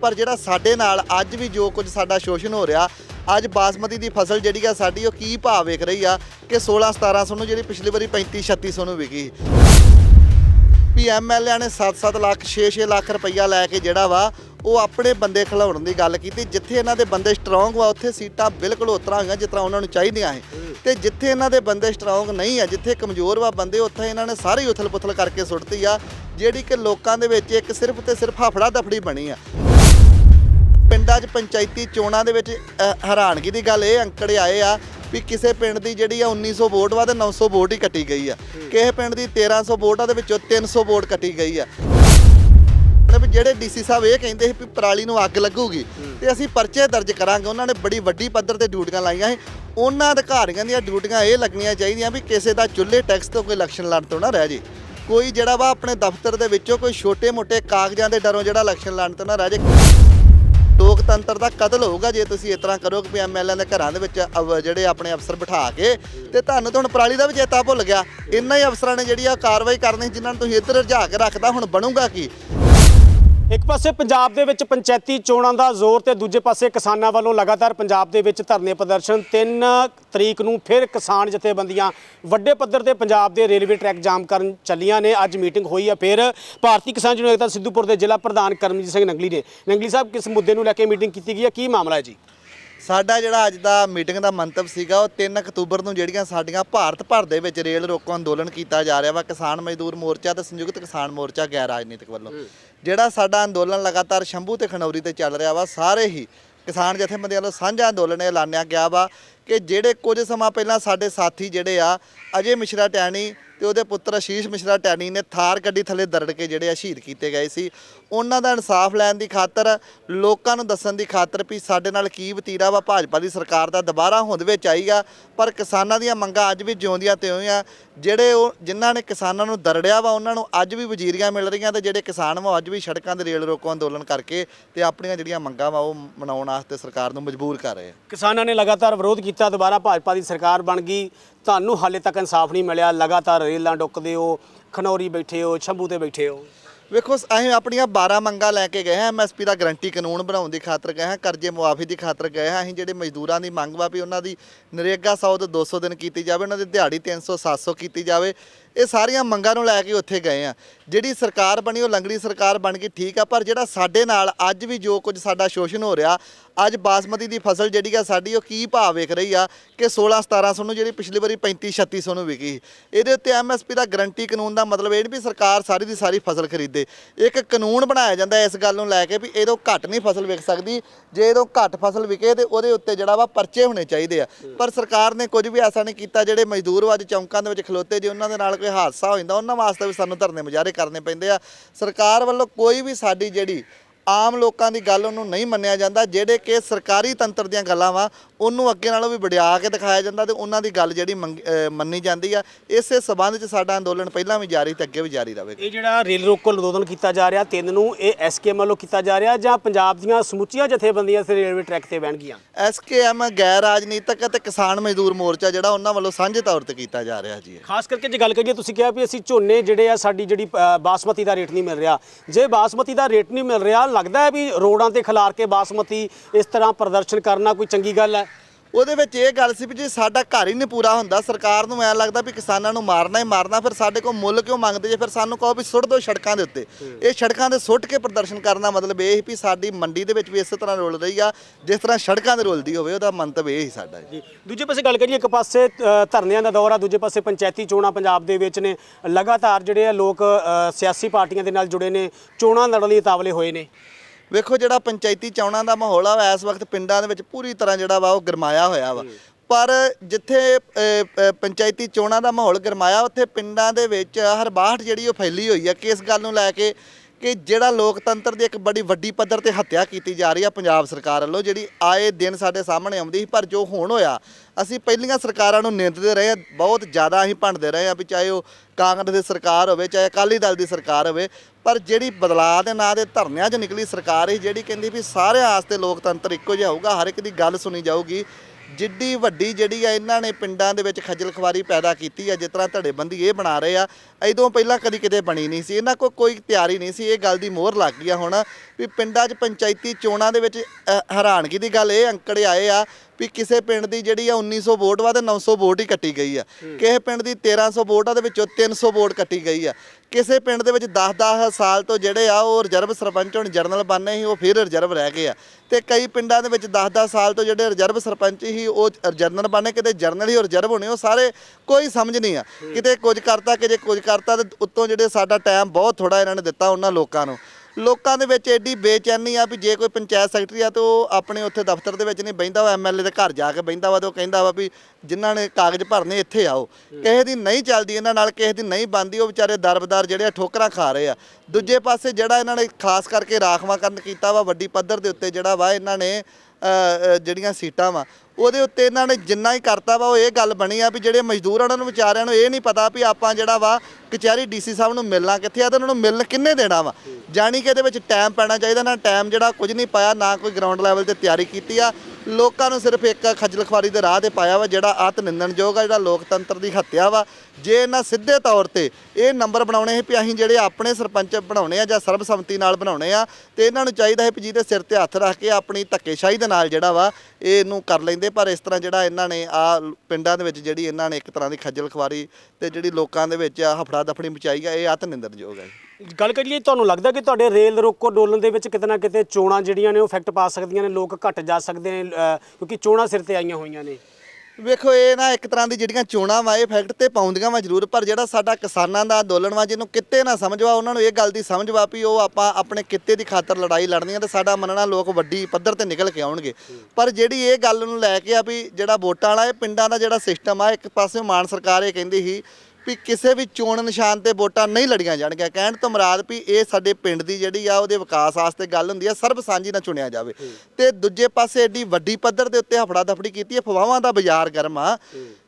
ਪਰ ਜਿਹੜਾ ਸਾਡੇ ਨਾਲ ਅੱਜ ਵੀ ਜੋ ਕੁਝ ਸਾਡਾ ਸ਼ੋਸ਼ਣ ਹੋ ਰਿਹਾ, ਅੱਜ ਬਾਸਮਤੀ ਦੀ ਫਸਲ ਜਿਹੜੀ ਆ ਸਾਡੀ, ਉਹ ਕੀ ਭਾਅ ਵੇਖ ਰਹੀ ਆ ਕਿ 16 1700 ਨੂੰ ਜਿਹੜੀ ਪਿਛਲੀ ਵਾਰੀ 35 3600 ਨੂੰ ਵਿਕੀ। ਵੀ ਐਮਐਲਏ ਨੇ 7-7 ਲੱਖ 6-6 ਲੱਖ ਰੁਪਈਆ ਲੈ ਕੇ ਜਿਹੜਾ ਵਾ, ਉਹ ਆਪਣੇ ਬੰਦੇ ਖਿਲਾਉਣ ਦੀ ਗੱਲ ਕੀਤੀ। ਜਿੱਥੇ ਇਹਨਾਂ ਦੇ ਬੰਦੇ ਸਟਰੋਂਗ ਵਾ, ਉੱਥੇ ਸੀਟਾਂ ਬਿਲਕੁਲ ਉਤਰਾ ਹੋਈਆਂ, ਜਿਸ ਤਰ੍ਹਾਂ ਉਹਨਾਂ ਨੂੰ ਚਾਹੀਦੀਆਂ ਹੈ ਤੇ ਜਿੱਥੇ ਇਹਨਾਂ ਦੇ ਬੰਦੇ ਸਟਰੋਂਗ ਨਹੀਂ ਆ, ਜਿੱਥੇ ਕਮਜ਼ੋਰ ਵਾ ਬੰਦੇ, ਉੱਥੇ ਇਹਨਾਂ ਨੇ ਸਾਰੀ ਉਥਲ-ਪੁਥਲ ਕਰਕੇ ਸੁੱਟਤੀ ਆ, ਜਿਹੜੀ ਕਿ ਲੋਕਾਂ ਦੇ ਵਿੱਚ ਇੱਕ ਸਿਰਫ ਤੇ ਸਿਰਫ ਹਫੜਾ ਦਫੜੀ ਬਣੀ ਆ। ਪਿੰਡਾਂ 'ਚ ਪੰਚਾਇਤੀ ਚੋਣਾਂ ਦੇ ਵਿੱਚ ਅ, ਹੈਰਾਨਗੀ ਦੀ ਗੱਲ ਇਹ ਅੰਕੜੇ ਆਏ ਆ ਵੀ ਕਿਸੇ ਪਿੰਡ ਦੀ ਜਿਹੜੀ ਆ 1900 ਵੋਟ ਵਾ ਤੇ 900 ਵੋਟ ਹੀ ਕੱਟੀ ਗਈ ਆ। ਕਿਸੇ ਪਿੰਡ ਦੀ 1300 ਵੋਟ ਆ ਦੇ ਵਿੱਚੋਂ 300 ਵੋਟ ਕੱਟੀ ਗਈ ਆ। ਵੀ ਜਿਹੜੇ ਡੀਸੀ ਸਾਹਿਬ ਇਹ ਕਹਿੰਦੇ ਸੀ ਵੀ ਪਰਾਲੀ ਨੂੰ ਅੱਗ ਲੱਗੂਗੀ ਤੇ ਅਸੀਂ ਪਰਚੇ ਦਰਜ ਕਰਾਂਗੇ। ਉਹਨਾਂ ਨੇ ਬੜੀ ਵੱਡੀ ਪੱਧਰ ਤੇ ਡਿਊਟੀਆਂ ਲਾਈਆਂ ਸੀ। ਉਹਨਾਂ ਅਧਿਕਾਰੀਆਂ ਦੀਆਂ ਡਿਊਟੀਆਂ ਇਹ ਲੱਗਣੀਆਂ ਚਾਹੀਦੀਆਂ ਵੀ ਕਿਸੇ ਦਾ ਚੁੱਲ੍ਹੇ ਟੈਕਸ ਤੋਂ ਕੋਈ ਇਲੈਕਸ਼ਨ ਲੜਨ ਤੋਂ ਨਾ ਰਹਿ ਜੇ। ਕੋਈ ਜਿਹੜਾ ਵਾ ਆਪਣੇ ਦਫ਼ਤਰ ਦੇ ਵਿੱਚੋਂ ਕੋਈ ਛੋਟੇ-ਮੋਟੇ ਕਾਗਜ਼ਾਂ ਦੇ ਡਰੋਂ ਜਿਹੜਾ ਇਲੈਕਸ਼ਨ ਲੜਨ ਤੋਂ ਨਾ ਰਹਿ ਜੇ। ਲੋਕਤੰਤਰ ਦਾ ਕਤਲ ਹੋਊਗਾ ਜੇ ਤੁਸੀਂ ਇਸ ਤਰ੍ਹਾਂ ਕਰੋਗੇ ਵੀ ਐਮਐਲਏ ਦੇ ਘਰਾਂ ਦੇ ਵਿੱਚ ਅਵ- ਜਿਹੜੇ ਆਪਣੇ ਅਫਸਰ ਬਿਠਾ ਕੇ ਤੇ ਤੁਹਾਨੂੰ ਤਾਂ ਹੁਣ ਪਰਾਲੀ ਦਾ ਵੀ ਚੇਤਾ ਭੁੱਲ ਗਿਆ। ਇੰਨਾ ਹੀ ਅਫਸਰਾਂ ਨੇ ਜਿਹੜੀ ਆ ਕਾਰਵਾਈ ਕਰਨੀ ਸੀ, ਜਿਨ੍ਹਾਂ ਨੂੰ ਤੁਸੀਂ ਇੱਧਰ ਰਝਾ ਕੇ ਰੱਖਦਾ ਹੁਣ ਬਣੂਗਾ ਕੀ? ਇੱਕ ਪਾਸੇ ਪੰਜਾਬ ਦੇ ਵਿੱਚ ਪੰਚਾਇਤੀ ਚੋਣਾਂ ਦਾ ਜ਼ੋਰ ਤੇ ਦੂਜੇ ਪਾਸੇ ਕਿਸਾਨਾਂ ਵੱਲੋਂ ਲਗਾਤਾਰ ਪੰਜਾਬ ਦੇ ਵਿੱਚ ਧਰਨੇ ਪ੍ਰਦਰਸ਼ਨ। 3 ਤਰੀਕ ਨੂੰ ਫਿਰ ਕਿਸਾਨ ਜਥੇਬੰਦੀਆਂ ਵੱਡੇ ਪੱਧਰ ਤੇ ਪੰਜਾਬ ਦੇ ਰੇਲਵੇ ਟਰੈਕ ਜਾਮ ਕਰਨ ਚੱਲੀਆਂ ਨੇ। ਅੱਜ ਮੀਟਿੰਗ ਹੋਈ ਹੈ ਫਿਰ। ਭਾਰਤੀ ਕਿਸਾਨ ਯੂਨੀਅਨ ਏਕਤਾ ਸਿੱਧੂਪੁਰ ਦੇ ਜ਼ਿਲ੍ਹਾ ਪ੍ਰਧਾਨ ਕਰਮਜੀਤ ਸਿੰਘ ਨੰਗਲੀ ਨੇ। ਨੰਗਲੀ ਸਾਹਿਬ, ਕਿਸ ਮੁੱਦੇ ਨੂੰ ਲੈ ਕੇ ਮੀਟਿੰਗ ਕੀਤੀ ਗਈ ਹੈ? ਕੀ ਮਾਮਲਾ ਹੈ ਜੀ? ਸਾਡਾ ਜਿਹੜਾ ਅੱਜ ਦਾ ਮੀਟਿੰਗ ਦਾ ਮੰਤਵ ਸੀਗਾ, ਉਹ 3 ਅਕਤੂਬਰ ਨੂੰ ਜਿਹੜੀਆਂ ਸਾਡੀਆਂ ਭਾਰਤ ਭਰ ਦੇ ਵਿੱਚ ਰੇਲ ਰੋਕੋ ਅੰਦੋਲਨ ਕੀਤਾ ਜਾ ਰਿਹਾ ਵਾ, ਕਿਸਾਨ ਮਜ਼ਦੂਰ ਮੋਰਚਾ ਤੇ ਸੰਯੁਕਤ ਕਿਸਾਨ ਮੋਰਚਾ ਗੈਰ ਰਾਜਨੀਤਿਕ ਵੱਲੋਂ। ਜਿਹੜਾ ਸਾਡਾ ਅੰਦੋਲਨ ਲਗਾਤਾਰ ਸ਼ੰਭੂ ਤੇ ਖਨੌਰੀ ਤੇ ਚੱਲ ਰਿਹਾ ਵਾ, ਸਾਰੇ ਹੀ ਕਿਸਾਨ ਜਥੇਬੰਦੀਆਂ ਵੱਲੋਂ ਸਾਂਝਾ ਅੰਦੋਲਨ ਐਲਾਨਿਆ ਗਿਆ ਵਾ। ਕਿ ਜਿਹੜੇ ਕੁਝ ਸਮਾਂ ਪਹਿਲਾਂ ਸਾਡੇ ਸਾਥੀ ਜਿਹੜੇ ਆ, ਅਜੇ ਮਿਸ਼ਰਾ ਟੈਣੀ ਤੇ ਉਹਦੇ ਪੁੱਤਰ ਅਸ਼ੀਸ਼ ਮਿਸ਼ਰਾ ਟੈਣੀ ਨੇ ਥਾਰ ਗੱਡੀ ਥੱਲੇ ਦਰੜ ਕੇ ਜਿਹੜੇ ਆ ਸ਼ਹੀਦ ਕੀਤੇ ਗਏ ਸੀ। ਉਹਨਾਂ ਦਾ ਇਨਸਾਫ ਲੈਣ ਦੀ ਖਾਤਰ, ਲੋਕਾਂ ਨੂੰ ਦੱਸਣ ਦੀ ਖਾਤਰ ਵੀ ਸਾਡੇ ਨਾਲ ਕੀ ਵਤੀਰਾ ਵਾ, ਭਾਜਪਾ ਦੀ ਸਰਕਾਰ ਦਾ ਦੁਬਾਰਾ ਹੋਂਦ ਵਿੱਚ ਆਈਗਾ। ਪਰ ਕਿਸਾਨਾਂ ਦੀਆਂ ਮੰਗਾਂ ਅੱਜ ਵੀ ਜਿਉਂਦੀਆਂ ਤੇ ਹੋਈਆਂ। ਜਿਹੜੇ ਉਹ, ਜਿਨ੍ਹਾਂ ਨੇ ਕਿਸਾਨਾਂ ਨੂੰ ਦਰੜਿਆ ਵਾ, ਉਹਨਾਂ ਨੂੰ ਅੱਜ ਵੀ ਵਜ਼ੀਰੀਆਂ ਮਿਲ ਰਹੀਆਂ ਤੇ ਜਿਹੜੇ ਕਿਸਾਨ ਵਾ, ਉਹ ਅੱਜ ਵੀ ਸੜਕਾਂ ਦੇ ਰੇਲ ਰੋਕੋ ਅੰਦੋਲਨ ਕਰਕੇ ਤੇ ਆਪਣੀਆਂ ਜਿਹੜੀਆਂ ਮੰਗਾਂ ਵਾ, ਉਹ ਮਨਾਉਣ ਵਾਸਤੇ ਸਰਕਾਰ ਨੂੰ ਮਜਬੂਰ ਕਰ ਰਹੇ ਆ। ਕਿਸਾਨਾਂ ਨੇ ਲਗਾਤਾਰ ਵਿਰੋਧ ਕੀਤਾ, ਦੁਬਾਰਾ ਭਾਜਪਾ ਦੀ ਸਰਕਾਰ ਬਣ ਗਈ। ਤੁਹਾਨੂੰ ਹਾਲੇ ਤੱਕ ਇਨਸਾਫ ਨਹੀਂ ਮਿਲਿਆ। ਲਗਾਤਾਰ ਰੇਲਾਂ ਡੁੱਕਦੇ ਹੋ, ਖਨੌਰੀ ਬੈਠੇ ਹੋ, ਛੰਭੂ ਤੇ ਬੈਠੇ ਹੋ। ਵੇਖੋ, ਅਸੀਂ ਆਪਣੀਆਂ 12 ਮੰਗਾਂ ਲੈ ਕੇ ਗਏ ਹਾਂ। ਐਮਐਸਪੀ ਦਾ ਗਰੰਟੀ ਕਾਨੂੰਨ ਬਣਾਉਣ ਦੀ ਖਾਤਰ ਗਏ ਹਾਂ, ਕਰਜ਼ੇ ਮੁਆਫੀ ਦੀ ਖਾਤਰ ਗਏ ਹਾਂ। ਅਸੀਂ ਜਿਹੜੇ ਮਜ਼ਦੂਰਾਂ ਦੀ ਮੰਗ ਵਾ ਵੀ ਉਹਨਾਂ ਦੀ ਨਰੇਗਾ 100 ਤੋਂ 200 ਦਿਨ ਕੀਤੀ ਜਾਵੇ, ਉਹਨਾਂ ਦੀ ਦਿਹਾੜੀ 300 700 ਕੀਤੀ ਜਾਵੇ, ਇਹ ਸਾਰੀਆਂ ਮੰਗਾਂ ਨੂੰ ਲੈ ਕੇ ਉੱਥੇ ਗਏ ਆ ਜਿਹੜੀ ਸਰਕਾਰ ਬਣੀ, ਉਹ ਲੰਗੜੀ ਸਰਕਾਰ ਬਣ ਗਈ ਠੀਕ ਆ, ਪਰ ਜਿਹੜਾ ਸਾਡੇ ਨਾਲ ਅੱਜ ਵੀ ਜੋ ਕੁਝ ਸਾਡਾ ਸ਼ੋਸ਼ਣ ਹੋ ਰਿਹਾ ਅੱਜ ਬਾਸਮਤੀ ਦੀ ਫਸਲ ਜਿਹੜੀ ਆ ਸਾਡੀ, ਉਹ ਕੀ ਭਾਅ ਵੇਖ ਰਹੀ ਆ ਕਿ 16 1700 ਨੂੰ ਜਿਹੜੀ ਪਿਛਲੀ ਵਾਰੀ 35 3600 ਨੂੰ ਵਿਕੀ ਇਹਦੇ ਉੱਤੇ ਐਮਐਸਪੀ ਦਾ ਗਰੰਟੀ ਕਾਨੂੰਨ ਦਾ ਮਤਲਬ ਇਹ ਨਹੀਂ ਵੀ ਸਰਕਾਰ ਸਾਰੀ ਦੀ ਸਾਰੀ ਫਸਲ ਖਰੀਦੇ। ਇੱਕ ਕਾਨੂੰਨ ਬਣਾਇਆ ਜਾਂਦਾ ਇਸ ਗੱਲ ਨੂੰ ਲੈ ਕੇ ਵੀ ਇਹਦੋਂ ਘੱਟ ਨਹੀਂ ਫਸਲ ਵਿਕ ਸਕਦੀ। ਜੇ ਇਹਦੋਂ ਘੱਟ ਫਸਲ ਵਿਕੇ ਤੇ ਉਹਦੇ ਉੱਤੇ ਜਿਹੜਾ ਵਾ ਪਰਚੇ ਹੋਣੇ ਚਾਹੀਦੇ ਆ। ਪਰ ਸਰਕਾਰ ਨੇ ਕੁਝ ਵੀ ਐਸਾ ਨਹੀਂ ਕੀਤਾ, ਜਿਹੜੇ ਮਜ਼ਦੂਰ ਅੱਜ ਚੌਂਕਾਂ ਦੇ ਵਿੱਚ ਖਲੋਤੇ, ਜੇ ਉਹਨਾਂ ਦੇ ਨਾਲ ਕੋਈ ਹਾਦਸਾ ਹੋ ਜਾਂਦਾ, ਉਹਨਾਂ ਵਾਸਤੇ ਵੀ ਸਾਨੂੰ ਧਰਨੇ ਮੁਜ਼ਾਹਰੇ ਕਰਨੇ ਪੈਂਦੇ ਆ। ਸਰਕਾਰ ਵੱਲੋਂ ਕੋਈ ਵੀ ਸਾਡੀ ਜਿਹੜੀ ਆਮ ਲੋਕਾਂ ਦੀ ਗੱਲ ਉਹਨੂੰ ਨਹੀਂ ਮੰਨਿਆ ਜਾਂਦਾ ਜਿਹੜੇ ਕਿ ਸਰਕਾਰੀ ਤੰਤਰ ਦੀਆਂ ਗੱਲਾਂ ਵਾ ਉਹਨੂੰ ਅੱਗੇ ਨਾਲੋਂ ਵੀ ਵਡਿਆ ਕੇ ਦਿਖਾਇਆ ਜਾਂਦਾ ਤੇ ਉਹਨਾਂ ਦੀ ਗੱਲ ਜਿਹੜੀ ਮੰਨੀ ਜਾਂਦੀ ਆ। ਇਸੇ ਸਬੰਧ 'ਚ ਸਾਡਾ ਅੰਦੋਲਨ ਪਹਿਲਾਂ ਵੀ ਜਾਰੀ ਤੇ ਅੱਗੇ ਵੀ ਜਾਰੀ ਰਹੇਗਾ ਇਹ ਜਿਹੜਾ ਰੇਲ ਰੋਕੋ ਅੰਦੋਲਨ ਕੀਤਾ ਜਾ ਰਿਹਾ ਤਿੰਨ ਨੂੰ ਇਹ ਐਸਕੇ ਵੱਲੋਂ ਕੀਤਾ ਜਾ ਰਿਹਾ ਜਾਂ ਪੰਜਾਬ ਦੀਆਂ ਸਮੁੱਚੀਆਂ ਜਥੇਬੰਦੀਆਂ ਇਸ ਰੇਲਵੇ ਟਰੈਕ ਤੇ ਬਹਿਣਗੀਆਂ ਐਸਕੇਐਮ ਗੈਰ ਰਾਜਨੀਤਿਕ ਅਤੇ ਕਿਸਾਨ ਮਜ਼ਦੂਰ ਮੋਰਚਾ ਜਿਹੜਾ ਉਹਨਾਂ ਵੱਲੋਂ ਸਾਂਝੇ ਤੌਰ ਤੇ ਕੀਤਾ ਜਾ ਰਿਹਾ ਜੀ। ਖਾਸ ਕਰਕੇ ਜੇ ਗੱਲ ਕਰੀਏ ਤੁਸੀਂ ਕਿਹਾ ਵੀ ਅਸੀਂ ਝੋਨੇ ਜਿਹੜੇ ਆ ਸਾਡੀ ਜਿਹੜੀ ਬਾਸਮਤੀ ਦਾ ਰੇਟ ਨਹੀਂ ਮਿਲ ਰਿਹਾ। ਜੇ ਬਾਸਮਤੀ ਦਾ ਰੇਟ ਨਹੀਂ ਮਿਲ ਰਿਹਾ ਲੱਗਦਾ ਹੈ ਵੀ ਰੋਡਾਂ ਤੇ ਖਿਲਾਰ ਕੇ ਬਾਸਮਤੀ ਇਸ ਤਰ੍ਹਾਂ ਪ੍ਰਦਰਸ਼ਨ ਕਰਨਾ ਕੋਈ ਚੰਗੀ ਗੱਲ ਹੈ? ਉਹਦੇ ਵਿੱਚ ਇਹ ਗੱਲ ਸੀ ਵੀ ਜੇ ਸਾਡਾ ਘਰ ਹੀ ਨਹੀਂ ਪੂਰਾ ਹੁੰਦਾ ਸਰਕਾਰ ਨੂੰ ਐ ਲੱਗਦਾ ਵੀ ਕਿਸਾਨਾਂ ਨੂੰ ਮਾਰਨਾ ਹੀ ਮਾਰਨਾ ਫਿਰ ਸਾਡੇ ਕੋਲ ਮੁੱਲ ਕਿਉਂ ਮੰਗਦੇ ਜੇ? ਫਿਰ ਸਾਨੂੰ ਕਹੋ ਵੀ ਸੁੱਟ ਦਿਓ ਸੜਕਾਂ ਦੇ ਉੱਤੇ। ਇਹ ਸੜਕਾਂ ਦੇ ਸੁੱਟ ਕੇ ਪ੍ਰਦਰਸ਼ਨ ਕਰਨ ਮਤਲਬ ਇਹ ਵੀ ਸਾਡੀ ਮੰਡੀ ਦੇ ਵਿੱਚ ਵੀ ਇਸੇ ਤਰ੍ਹਾਂ ਰੁਲ ਰਹੀ ਆ ਜਿਸ ਤਰ੍ਹਾਂ ਸੜਕਾਂ ਦੇ ਰੁਲਦੀ ਹੋਵੇ ਉਹਦਾ ਮੰਤਵ ਇਹ ਹੀ ਸਾਡਾ ਜੀ। ਦੂਜੇ ਪਾਸੇ ਗੱਲ ਕਰੀਏ ਇੱਕ ਪਾਸੇ ਧਰਨਿਆਂ ਦਾ ਦੌਰ ਆ ਦੂਜੇ ਪਾਸੇ ਪੰਚਾਇਤੀ ਚੋਣਾਂ ਪੰਜਾਬ ਦੇ ਵਿੱਚ ਨੇ। ਲਗਾਤਾਰ ਜਿਹੜੇ ਆ ਲੋਕ ਸਿਆਸੀ ਪਾਰਟੀਆਂ ਦੇ ਨਾਲ ਜੁੜੇ ਨੇ ਚੋਣਾਂ ਲੜਨ ਲਈ ਤਾਵਲੇ ਹੋਏ ਨੇ। ਵੇਖੋ ਜਿਹੜਾ ਪੰਚਾਇਤੀ ਚੋਣਾਂ ਦਾ ਮਾਹੌਲ ਆ ਇਸ ਵਕਤ ਪਿੰਡਾਂ ਦੇ ਵਿੱਚ ਪੂਰੀ ਤਰ੍ਹਾਂ ਜਿਹੜਾ ਵਾ ਉਹ ਗਰਮਾਇਆ ਹੋਇਆ ਵਾ। ਪਰ ਜਿੱਥੇ ਪੰਚਾਇਤੀ ਚੋਣਾਂ ਦਾ ਮਾਹੌਲ ਗਰਮਾਇਆ ਉੱਥੇ ਪਿੰਡਾਂ ਦੇ ਵਿੱਚ ਹਰਬਾਹਟ ਜਿਹੜੀ ਉਹ ਫੈਲੀ ਹੋਈ ਆ ਕਿਸ ਗੱਲ ਨੂੰ ਲੈ ਕੇ ਕਿ ਜਿਹੜਾ ਲੋਕਤੰਤਰ ਦੀ ਇੱਕ ਬੜੀ ਵੱਡੀ ਪੱਧਰ ਤੇ ਹੱਤਿਆ ਕੀਤੀ ਜਾ ਰਹੀ ਆ ਪੰਜਾਬ ਸਰਕਾਰ ਵੱਲੋਂ, ਜਿਹੜੀ ਆਏ ਦਿਨ ਸਾਡੇ ਸਾਹਮਣੇ ਆਉਂਦੀ ਸੀ, ਪਰ ਜੋ ਹੁਣ ਹੋਇਆ, ਅਸੀਂ ਪਹਿਲੀਆਂ ਸਰਕਾਰਾਂ ਨੂੰ ਨਿੰਦਦੇ ਰਹੇ ਆ ਬਹੁਤ ਜ਼ਿਆਦਾ ਅਸੀਂ ਭੰਡਦੇ ਰਹੇ ਆ ਵੀ ਚਾਹੇ ਉਹ ਕਾਂਗਰਸ ਦੀ ਸਰਕਾਰ ਹੋਵੇ, ਚਾਹੇ ਅਕਾਲੀ ਦਲ ਦੀ ਸਰਕਾਰ ਹੋਵੇ, ਪਰ ਜਿਹੜੀ ਬਦਲਾਅ ਦੇ ਨਾਂ ਦੇ ਧਰਨਿਆਂ 'ਚ ਨਿਕਲੀ ਸਰਕਾਰ ਸੀ, ਜਿਹੜੀ ਕਹਿੰਦੀ ਵੀ ਸਾਰਿਆਂ ਵਾਸਤੇ ਲੋਕਤੰਤਰ ਇੱਕੋ ਜਿਹਾ ਹੋਊਗਾ, ਹਰ ਇੱਕ ਦੀ ਗੱਲ ਸੁਣੀ ਜਾਊਗੀ ਜਿੱਡੀ ਵੱਡੀ ਜਿਹੜੀ ਆ ਇਹਨਾਂ ਨੇ ਪਿੰਡਾਂ ਦੇ ਵਿੱਚ ਖੱਜਲ ਖਵਾਰੀ ਪੈਦਾ ਕੀਤੀ ਆ ਜਿਸ ਤਰ੍ਹਾਂ ਧੜੇਬੰਦੀ ਇਹ ਬਣਾ ਰਹੇ ਆ ਇਦੋਂ ਪਹਿਲਾਂ ਕਦੀ ਕਿਤੇ ਬਣੀ ਨਹੀਂ ਸੀ। ਇਹਨਾਂ ਕੋਲ ਕੋਈ ਤਿਆਰੀ ਨਹੀਂ ਸੀ ਇਹ ਗੱਲ ਦੀ ਮੋਹਰ ਲੱਗ ਗਈ ਆ ਹੁਣ ਵੀ ਪਿੰਡਾਂ 'ਚ ਪੰਚਾਇਤੀ ਚੋਣਾਂ ਦੇ ਵਿੱਚ ਅ, ਹੈਰਾਨਗੀ ਦੀ ਗੱਲ ਇਹ ਅੰਕੜੇ ਆਏ ਆ ਵੀ ਕਿਸੇ ਪਿੰਡ ਦੀ ਜਿਹੜੀ ਆ 1900 ਵੋਟ ਵਾ ਤੇ 900 ਵੋਟ ਹੀ ਕੱਟੀ ਗਈ ਆ। ਕਿਸੇ ਪਿੰਡ ਦੀ 1300 ਵੋਟ ਆ ਦੇ ਵਿੱਚੋਂ 300 ਵੋਟ ਕੱਟੀ ਗਈ ਆ। ਕਿਸੇ ਪਿੰਡ ਦੇ ਵਿੱਚ 10-10 ਸਾਲ ਤੋਂ ਜਿਹੜੇ ਆ ਉਹ ਰਿਜ਼ਰਵ ਸਰਪੰਚ ਹੁਣ ਜਰਨਲ ਬਣਨੇ ਸੀ ਉਹ ਫਿਰ ਰਿਜ਼ਰਵ ਰਹਿ ਗਏ ਆ। ਤੇ ਕਈ ਪਿੰਡਾਂ ਦੇ ਵਿੱਚ 10-10 ਸਾਲ ਤੋਂ ਜਿਹੜੇ ਰਿਜ਼ਰਵ ਸਰਪੰਚ ਸੀ ਉਹ ਜਰਨਲ ਬਣਨੇ ਕਿਤੇ ਜਰਨਲ ਹੀ ਰਿਜ਼ਰਵ ਹੋਣੇ ਉਹ ਸਾਰੇ ਕੋਈ ਸਮਝ ਨਹੀਂ ਆ। ਕਿਤੇ ਕੁਝ ਕਰਤਾ ਕਿ ਜੇ ਕੁਝ ਕਰਤਾ ਤੇ ਉੱਤੋਂ ਜਿਹੜੇ ਸਾਡਾ ਟਾਈਮ ਬਹੁਤ ਥੋੜਾ ਇਹਨਾਂ ਨੇ ਦਿੱਤਾ ਉਹਨਾਂ ਲੋਕਾਂ ਨੂੰ। ਲੋਕਾਂ ਦੇ ਵਿੱਚ ਐਡੀ ਬੇਚੈਨੀ ਆ ਵੀ ਜੇ ਕੋਈ ਪੰਚਾਇਤ ਸੈਕਟਰੀ ਆ ਤੇ ਉਹ ਆਪਣੇ ਉੱਥੇ ਦਫ਼ਤਰ ਦੇ ਵਿੱਚ ਨਹੀਂ ਬਹਿੰਦਾ ਉਹ ਐਮਐਲਏ ਦੇ ਘਰ ਜਾ ਕੇ ਬਹਿੰਦਾ ਵਾ ਤੇ ਉਹ ਕਹਿੰਦਾ ਵਾ ਵੀ ਜਿਨ੍ਹਾਂ ਨੇ ਕਾਗਜ਼ ਭਰਨੇ ਇੱਥੇ ਆਓ। ਕਿਸੇ ਦੀ ਨਹੀਂ ਚੱਲਦੀ ਇਹਨਾਂ ਨਾਲ ਕਿਸੇ ਦੀ ਨਹੀਂ ਬੰਦੀ ਉਹ ਵਿਚਾਰੇ ਦਰਬਦਾਰ ਜਿਹੜੇ ਆ ਠੋਕਰਾਂ ਖਾ ਰਹੇ ਆ। ਦੂਜੇ ਪਾਸੇ ਜਿਹੜਾ ਇਹਨਾਂ ਨੇ ਖਾਸ ਕਰਕੇ ਰਾਖਵਾਂਕਰਨ ਕੀਤਾ ਵਾ ਵੱਡੀ ਪੱਧਰ ਦੇ ਉੱਤੇ ਜਿਹੜਾ ਵਾ ਇਹਨਾਂ ਨੇ ਜਿਹੜੀਆਂ ਸੀਟਾਂ ਵਾ ਉਹਦੇ ਉੱਤੇ ਇਹਨਾਂ ਨੇ ਜਿੰਨਾ ਹੀ ਕਰਤਾ ਵਾ ਉਹ ਇਹ ਗੱਲ ਬਣੀ ਆ ਵੀ ਜਿਹੜੇ ਮਜ਼ਦੂਰ ਉਹਨਾਂ ਨੂੰ ਵਿਚਾਰਿਆਂ ਨੂੰ ਇਹ ਨਹੀਂ ਪਤਾ ਵੀ ਆਪਾਂ ਜਿਹੜਾ ਵਾ ਕਚਹਿਰੀ ਡੀਸੀ ਸਾਹਿਬ ਨੂੰ ਮਿਲਣਾ ਕਿੱਥੇ ਆ ਤੇ ਉਹਨਾਂ ਨੂੰ ਮਿਲਣ ਕਿੰਨੇ ਦੇਣਾ ਵਾ। ਜਾਣੀ ਕਿ ਇਹਦੇ ਵਿੱਚ ਟਾਈਮ ਪੈਣਾ ਚਾਹੀਦਾ, ਨਾ ਟਾਈਮ ਜਿਹੜਾ ਕੁਝ ਨਹੀਂ ਪਾਇਆ, ਨਾ ਕੋਈ ਗਰਾਊਂਡ ਲੈਵਲ ਤੇ ਤਿਆਰੀ ਕੀਤੀ ਆ। ਲੋਕਾਂ ਨੂੰ ਸਿਰਫ ਇੱਕ ਖੱਜਲ ਖਵਾਰੀ ਦੇ ਰਾਹ ਤੇ ਪਾਇਆ ਵਾ, ਜਿਹੜਾ ਆਤ ਨਿੰਦਣਯੋਗ ਆ, ਜਿਹੜਾ ਲੋਕਤੰਤਰ ਦੀ ਹੱਤਿਆ ਵਾ। ਜੇ ਇਹਨਾਂ ਸਿੱਧੇ ਤੌਰ ਤੇ ਇਹ ਨੰਬਰ ਬਣਾਉਣੇ ਸੀ ਵੀ ਅਸੀਂ ਜਿਹੜੇ ਆਪਣੇ ਸਰਪੰਚ ਬਣਾਉਣੇ ਆ ਜਾਂ ਸਰਬਸੰਮਤੀ ਨਾਲ ਬਣਾਉਣੇ ਆ, ਤੇ ਇਹਨਾਂ ਨੂੰ ਚਾਹੀਦਾ ਹੈ ਵੀ ਜਿਹਦੇ ਸਿਰ ਤੇ ਹੱਥ ਰੱਖ ਕੇ ਆਪਣੀ ਧੱਕੇਸ਼ਾਹੀ ਦੇ ਨਾਲ ਜਿਹੜਾ ਵਾ ਇਹਨੂੰ ਕਰ ਲੈਂਦੇ। ਪਰ ਇਸ ਤਰ੍ਹਾਂ ਜਿਹੜਾ ਇਹਨਾਂ ਨੇ ਆ ਪਿੰਡਾਂ ਦੇ ਵਿੱਚ ਜਿਹੜੀ ਇਹਨਾਂ ਨੇ ਇੱਕ ਤਰ੍ਹਾਂ ਦੀ ਖੱਜਲ ਖਵਾਰੀ ਤੇ ਜਿਹੜੀ ਲੋਕਾਂ ਦੇ ਵਿੱਚ ਹਫੜਾ ਦਫੜੀ ਮਚਾਈ ਆ, ਇਹ ਆਤ ਨਿੰਦਣਯੋਗ ਹੈ ਗੱਲ ਕਰੀਏ, ਤੁਹਾਨੂੰ ਲੱਗਦਾ ਕਿ ਤੁਹਾਡੇ ਰੇਲ ਰੋਕੋ ਅੰਦੋਲਨ ਦੇ ਵਿੱਚ ਕਿਤੇ ਨਾ ਕਿਤੇ ਚੋਣਾਂ ਜਿਹੜੀਆਂ ਨੇ ਉਹ ਇਫੈਕਟ ਪਾ ਸਕਦੀਆਂ ਨੇ, ਲੋਕ ਘਟ ਜਾ ਸਕਦੇ ਨੇ ਕਿਉਂਕਿ ਚੋਣਾਂ ਸਿਰ ਤੇ ਆਈਆਂ ਹੋਈਆਂ ਨੇ। ਵੇਖੋ, ਇਹ ਨਾ ਇੱਕ ਤਰ੍ਹਾਂ ਦੀ ਜਿਹੜੀਆਂ ਚੋਣਾਂ ਵਾ, ਇਹ ਫੈਕਟ ਤੇ ਪਾਉਂਦੀਆਂ ਵਾ ਜ਼ਰੂਰ, ਪਰ ਜਿਹੜਾ ਸਾਡਾ ਕਿਸਾਨਾਂ ਦਾ ਅੰਦੋਲਨ ਵਾ, ਜਿਹਨੂੰ ਕਿਤੇ ਨਾ ਸਮਝਵਾ ਉਹਨਾਂ ਨੂੰ ਇਹ ਗੱਲ ਦੀ ਸਮਝ ਵਾ ਵੀ ਉਹ ਆਪਾਂ ਆਪਣੇ ਕਿੱਤੇ ਦੀ ਖਾਤਰ ਲੜਾਈ ਲੜਨੀ ਆ ਤੇ ਸਾਡਾ ਮੰਨਣਾ ਲੋਕ ਵੱਡੀ ਪੱਧਰ ਤੇ ਨਿਕਲ ਕੇ ਆਉਣਗੇ। ਪਰ ਜਿਹੜੀ ਇਹ ਗੱਲ ਨੂੰ ਲੈ ਕੇ ਆ ਵੀ ਜਿਹੜਾ ਵੋਟਾਂ ਵਾਲਾ, ਇਹ ਪਿੰਡਾਂ ਦਾ ਜਿਹੜਾ ਸਿਸਟਮ ਆ, ਇੱਕ ਪਾਸੇ ਮਾਨ ਸਰਕਾਰ ਇਹ ਕਹਿੰਦੀ ਸੀ ਵੀ ਕਿਸੇ ਵੀ ਚੋਣ ਨਿਸ਼ਾਨ ਤੇ ਵੋਟਾਂ ਨਹੀਂ ਲੜੀਆਂ ਜਾਣਗੀਆਂ। ਕਹਿਣ ਤੋਂ ਮੁਰਾਦ ਵੀ ਇਹ ਸਾਡੇ ਪਿੰਡ ਦੀ ਜਿਹੜੀ ਆ ਉਹਦੇ ਵਿਕਾਸ ਵਾਸਤੇ ਗੱਲ ਹੁੰਦੀ ਆ ਸਰਬ ਸਾਂਝੀ ਨਾਲ ਚੁਣਿਆ ਜਾਵੇ। ਤੇ ਦੂਜੇ ਪਾਸੇ ਏਡੀ ਵੱਡੀ ਪੱਧਰ ਦੇ ਉੱਤੇ ਹਫੜਾ ਦਫੜੀ ਕੀਤੀ ਹੈ ਫਵਾਵਾਂ ਦਾ ਬਾਜ਼ਾਰ ਗਰਮ ਆ।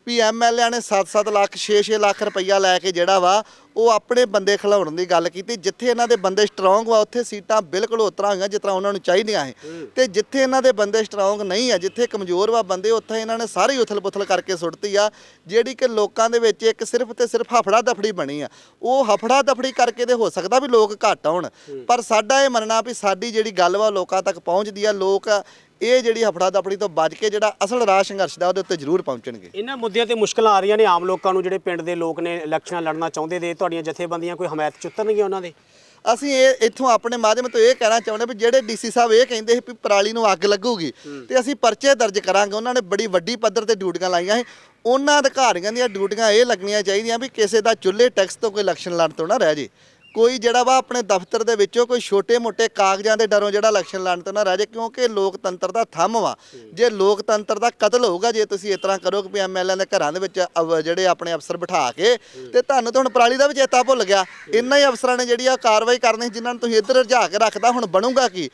ਵੀ ਐਮਐਲਏ ਨੇ 7-7 ਲੱਖ 6-6 ਲੱਖ ਰੁਪਈਆ ਲੈ ਕੇ ਜਿਹੜਾ ਵਾ ਉਹ ਆਪਣੇ ਬੰਦੇ ਖਿਲਾਉਣ ਦੀ ਗੱਲ ਕੀਤੀ। ਜਿੱਥੇ ਇਹਨਾਂ ਦੇ ਬੰਦੇ ਸਟਰੋਂਗ ਵਾ ਉੱਥੇ ਸੀਟਾਂ ਬਿਲਕੁਲ ਉਤਰਾ ਹੋਈਆਂ ਜਿਸ ਤਰ੍ਹਾਂ ਉਹਨਾਂ ਨੂੰ ਚਾਹੀਦੀਆਂ ਹੈ। ਤੇ ਜਿੱਥੇ ਇਹਨਾਂ ਦੇ ਬੰਦੇ ਸਟਰੋਂਗ ਨਹੀਂ ਆ ਜਿੱਥੇ ਕਮਜ਼ੋਰ ਵਾ ਬੰਦੇ ਉੱਥੇ ਇਹਨਾਂ ਨੇ ਸਾਰੀ ਉਥਲ-ਪੁਥਲ ਕਰਕੇ ਸੁੱਟਤੀ ਆ। ਜਿਹੜੀ ਕਿ ਲੋਕਾਂ ਦੇ ਵਿੱਚ ਇੱਕ ਸਿਰਫ ਤੇ ਸਿਰਫ ਹਫੜਾ ਦਫੜੀ ਬਣੀ ਆ। ਉਹ ਹਫੜਾ ਦਫੜੀ ਕਰਕੇ ਤੇ ਹੋ ਸਕਦਾ ਵੀ ਲੋਕ ਘੱਟ ਆਉਣ। ਪਰ ਸਾਡਾ ਇਹ ਮੰਨਣਾ ਵੀ ਸਾਡੀ ਜਿਹੜੀ ਗੱਲ ਵਾ ਲੋਕਾਂ ਤੱਕ ਪਹੁੰਚਦੀ ਆ। ਲੋਕ ਇਹ ਜਿਹੜੀ ਹਫੜਾ ਦਫੜੀ ਤੋਂ ਬਚ ਕੇ ਜਿਹੜਾ ਅਸਲ ਰਾਹ ਸੰਘਰਸ਼ ਦਾ ਉਹਦੇ ਉੱਤੇ ਜ਼ਰੂਰ ਪਹੁੰਚਣਗੇ। ਇਹਨਾਂ ਮੁੱਦਿਆਂ ਤੇ ਮੁਸ਼ਕਲਾਂ ਆ ਰਹੀਆਂ ਨੇ ਆਮ ਲੋਕਾਂ ਨੂੰ ਜਿਹੜੇ ਪਿੰਡ ਦੇ ਲੋਕ ਨੇ ਇਲੈਕਸ਼ਨਾਂ ਲੜਨਾ ਚਾਹੁੰਦੇ ਨੇ ਤੁਹਾਡੀਆਂ ਜਥੇਬੰਦੀਆਂ ਕੋਈ ਹਮਾਇਤ ਚ ਉਤਰਨਗੀਆਂ ਉਹਨਾਂ ਦੇ? ਅਸੀਂ ਇਹ ਇੱਥੋਂ ਆਪਣੇ ਮਾਧਿਅਮ ਤੋਂ ਇਹ ਕਹਿਣਾ ਚਾਹੁੰਦੇ ਵੀ ਜਿਹੜੇ ਡੀਸੀ ਸਾਹਿਬ ਇਹ ਕਹਿੰਦੇ ਸੀ ਵੀ ਪਰਾਲੀ ਨੂੰ ਅੱਗ ਲੱਗੂਗੀ ਤੇ ਅਸੀਂ ਪਰਚੇ ਦਰਜ ਕਰਾਂਗੇ। ਉਹਨਾਂ ਨੇ ਬੜੀ ਵੱਡੀ ਪੱਧਰ ਤੇ ਡਿਊਟੀਆਂ ਲਾਈਆਂ ਸੀ। ਉਹਨਾਂ ਅਧਿਕਾਰੀਆਂ ਦੀਆਂ ਡਿਊਟੀਆਂ ਇਹ ਲੱਗਣੀਆਂ ਚਾਹੀਦੀਆਂ ਵੀ ਕਿਸੇ ਦਾ ਚੁੱਲ੍ਹੇ ਟੈਕਸ ਤੋਂ ਕੋਈ ਇਲੈਕਸ਼ਨ ਲੜਨ ਤੋਂ ਨਾ ਰਹਿ ਜੇ। ਕੋਈ ਜਿਹੜਾ ਵਾ ਆਪਣੇ ਦਫ਼ਤਰ ਦੇ ਵਿੱਚੋਂ ਕੋਈ ਛੋਟੇ-ਮੋਟੇ ਕਾਗਜ਼ਾਂ ਦੇ ਡਰੋਂ ਜਿਹੜਾ ਇਲੈਕਸ਼ਨ ਲੜਨ ਤੋਂ ਨਾ ਰਹਿ ਜੇ ਕਿਉਂਕਿ ਲੋਕਤੰਤਰ ਦਾ ਥੰਮ ਵਾ। ਜੇ ਲੋਕਤੰਤਰ ਦਾ ਕਤਲ ਹੋਊਗਾ ਜੇ ਤੁਸੀਂ ਇਸ ਤਰ੍ਹਾਂ ਕਰੋ ਕਿ ਐਮਐਲਏ ਦੇ ਘਰਾਂ ਦੇ ਵਿੱਚ ਅਵ- ਜਿਹੜੇ ਆਪਣੇ ਅਫਸਰ ਬਿਠਾ ਕੇ ਤੇ ਤੁਹਾਨੂੰ ਤਾਂ ਹੁਣ ਪਰਾਲੀ ਦਾ ਵੀ ਚੇਤਾ ਭੁੱਲ ਗਿਆ। ਇੰਨਾ ਹੀ ਅਫਸਰਾਂ ਨੇ ਜਿਹੜੀ ਆ ਕਾਰਵਾਈ ਕਰਨੀ ਸੀ, ਜਿਨ੍ਹਾਂ ਨੂੰ ਤੁਸੀਂ ਇੱਧਰ ਰਝਾ ਕੇ ਰੱਖਦਾ ਹੁਣ ਬਣੂਗਾ ਕੀ?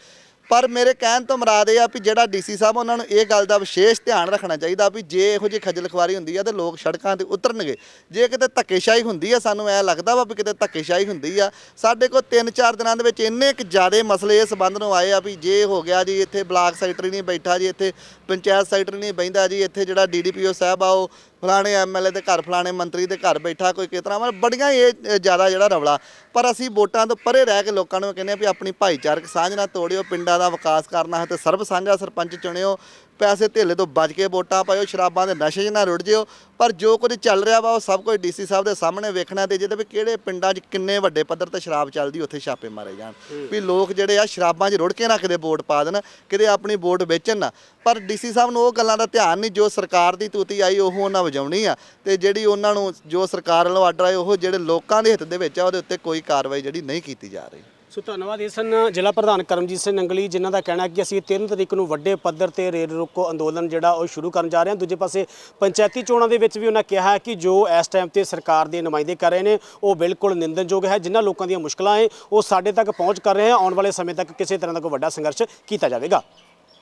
ਪਰ ਮੇਰੇ ਕਹਿਣ ਤੋਂ ਮੁਰਾਦ ਇਹ ਆ ਵੀ ਜਿਹੜਾ ਡੀਸੀ ਸਾਹਿਬ ਉਹਨਾਂ ਨੂੰ ਇਹ ਗੱਲ ਦਾ ਵਿਸ਼ੇਸ਼ ਧਿਆਨ ਰੱਖਣਾ ਚਾਹੀਦਾ ਵੀ ਜੇ ਇਹੋ ਜਿਹੀ ਖੱਜਲ ਖਵਾਰੀ ਹੁੰਦੀ ਆ ਤੇ ਲੋਕ ਸੜਕਾਂ ਤੇ ਉਤਰਨਗੇ। ਜੇ ਕਿਤੇ ਧੱਕੇਸ਼ਾਹੀ ਹੁੰਦੀ ਆ, ਸਾਨੂੰ ਐ ਲੱਗਦਾ ਵਾ ਵੀ ਕਿਤੇ ਧੱਕੇਸ਼ਾਹੀ ਹੁੰਦੀ ਆ। ਸਾਡੇ ਕੋਲ 3-4 ਦਿਨਾਂ ਦੇ ਵਿੱਚ ਇੰਨੇ ਕੁ ਜ਼ਿਆਦੇ ਮਸਲੇ ਇਸ ਸੰਬੰਧ ਨੂੰ ਆਏ ਆ ਵੀ ਜੇ ਹੋ ਗਿਆ ਜੀ, ਇੱਥੇ ਬਲਾਕ ਸੈਕਟਰੀ ਨਹੀਂ ਬੈਠਾ ਜੀ, ਇੱਥੇ ਪੰਚਾਇਤ ਸੈਕਟਰੀ ਨਹੀਂ ਬੈਂਦਾ ਜੀ, ਇੱਥੇ ਜਿਹੜਾ ਡੀਡੀਪੀਓ ਸਾਹਿਬ ਆ, ਉਹ ਫਲਾਣੇ ਐਮਐਲਏ ਦੇ ਘਰ, ਫਲਾਣੇ ਮੰਤਰੀ ਦੇ ਘਰ ਬੈਠਾ ਕੋਈ ਕਿਸ ਤਰ੍ਹਾਂ, ਮਤਲਬ ਬੜੀਆਂ ਇਹ ਜ਼ਿਆਦਾ ਜਿਹੜਾ ਰਵਲਾ ਪਰ ਅਸੀਂ ਵੋਟਾਂ ਤੋਂ ਪਰੇ ਰਹਿ ਕੇ ਲੋਕਾਂ ਨੂੰ ਕਹਿੰਦੇ ਆ ਵੀ ਆਪਣੀ ਭਾਈਚਾਰਕ ਸਾਂਝ ਨਾਲ ਤੋੜਿਓ, ਪਿੰਡਾਂ ਦਾ ਵਿਕਾਸ ਕਰਨਾ ਹੈ ਤੇ ਸਰਬ ਸਾਂਝਾ ਸਰਪੰਚ ਚੁਣਿਓ ਪੈਸੇ ਧੇਲੇ ਤੋਂ ਬਚ ਕੇ ਵੋਟਾਂ ਪਾਇਓ ਸ਼ਰਾਬਾਂ ਦੇ ਨਸ਼ੇ 'ਚ ਨਾ ਰੁੜ ਜਿਓ ਪਰ ਜੋ ਕੁਝ ਚੱਲ ਰਿਹਾ ਵਾ ਉਹ ਸਭ ਕੁਝ ਡੀਸੀ ਸਾਹਿਬ ਦੇ ਸਾਹਮਣੇ ਵੇਖਣਾ ਤੇ ਜਿਹਦੇ ਵੀ ਕਿਹੜੇ ਪਿੰਡਾਂ 'ਚ ਕਿੰਨੇ ਵੱਡੇ ਪੱਧਰ ਤੇ ਸ਼ਰਾਬ ਚੱਲਦੀ ਉੱਥੇ ਛਾਪੇ ਮਾਰੇ ਜਾਣ। ਵੀ ਲੋਕ ਜਿਹੜੇ ਆ ਸ਼ਰਾਬਾਂ 'ਚ ਰੁੜ ਕੇ ਨਾ ਕਿਤੇ ਵੋਟ ਪਾ ਦੇਣ ਕਿਤੇ ਆਪਣੀ ਵੋਟ ਵੇਚਣ ਨਾ। ਪਰ ਡੀਸੀ ਸਾਹਿਬ ਨੂੰ ਉਹ ਗੱਲਾਂ ਦਾ ਧਿਆਨ ਨਹੀਂ ਜੋ ਸਰਕਾਰ ਦੀ ਤੂਤੀ ਆਈ ਉਹ ਉਹਨਾਂ ਵਜਾਉਣੀ ਆ। ਤੇ ਜਿਹੜੀ ਉਹਨਾਂ ਨੂੰ ਜੋ ਸਰਕਾਰ ਵੱਲੋਂ ਆਰਡਰ ਆਏ ਉਹ ਜਿਹੜੇ ਲੋਕਾਂ ਦੇ ਹਿੱਤ ਦੇ ਵਿੱਚ ਆ ਉਹਦੇ ਉੱਤੇ ਕੋਈ ਕਾਰਵਾਈ ਜਿਹੜੀ ਨਹੀਂ ਕੀਤੀ ਜਾ ਰਹੀ। ਸੋ ਧੰਨਵਾਦ ਇਹ ਸਨ ਜ਼ਿਲ੍ਹਾ ਪ੍ਰਧਾਨ ਕਰਮਜੀਤ ਸਿੰਘ ਨੰਗਲੀ, ਜਿਨ੍ਹਾਂ ਦਾ ਕਹਿਣਾ ਕਿ ਅਸੀਂ 3 ਤਰੀਕ ਨੂੰ ਵੱਡੇ ਪੱਧਰ ਤੇ ਰੇਲ ਰੋਕੋ ਅੰਦੋਲਨ ਜਿਹੜਾ ਉਹ ਸ਼ੁਰੂ ਕਰਨ ਜਾ ਰਹੇ ਹਾਂ। ਦੂਜੇ ਪਾਸੇ ਪੰਚਾਇਤੀ ਚੋਣਾਂ ਦੇ ਵਿੱਚ ਵੀ ਉਹਨਾਂ ਕਿਹਾ ਹੈ ਕਿ ਜੋ ਇਸ ਟਾਈਮ ਤੇ ਸਰਕਾਰ ਦੇ ਨੁਮਾਇੰਦੇ ਕਰ ਰਹੇ ਨੇ, ਉਹ ਬਿਲਕੁਲ ਨਿੰਦਣਯੋਗ ਹੈ। ਜਿਨ੍ਹਾਂ ਲੋਕਾਂ ਦੀਆਂ ਮੁਸ਼ਕਲਾਂ ਹੈ, ਉਹ ਸਾਡੇ ਤੱਕ ਪਹੁੰਚ ਕਰ ਰਹੇ ਹਨ ਆਉਣ ਵਾਲੇ ਸਮੇਂ ਤੱਕ ਕਿਸੇ ਤਰ੍ਹਾਂ ਦਾ ਕੋਈ ਵੱਡਾ ਸੰਘਰਸ਼ ਕੀਤਾ ਜਾਵੇਗਾ।